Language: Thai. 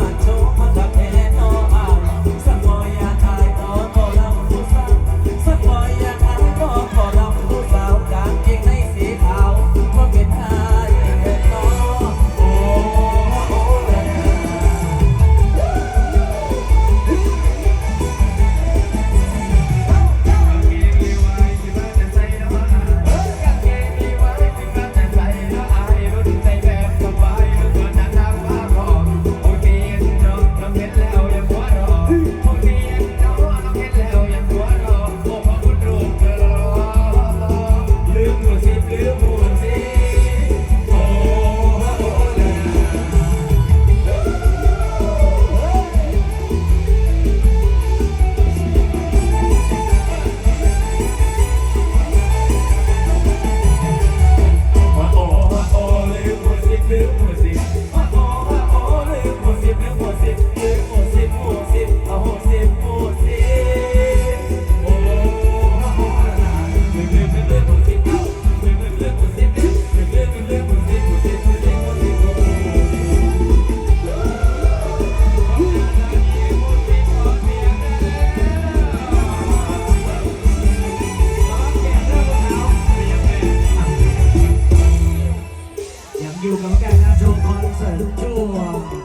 mind. Told my สิบยืนโอ้สิบโอ้สิบเอาโอ้สิบโอ้สิบโอ้โอ้อาณาเลื่อนเลื่อนเลื่อนโอ้สิบเอาเลื่อนเลื่อนเลื่อนโอ้สิบเลื่อนเลื่อนเลื่อนโอ้สิบโอ้สิบโอ้สิบโอ้สิบโอ้ยังอยู่กับการรับชมคอนเสิร์ตทุกช่วง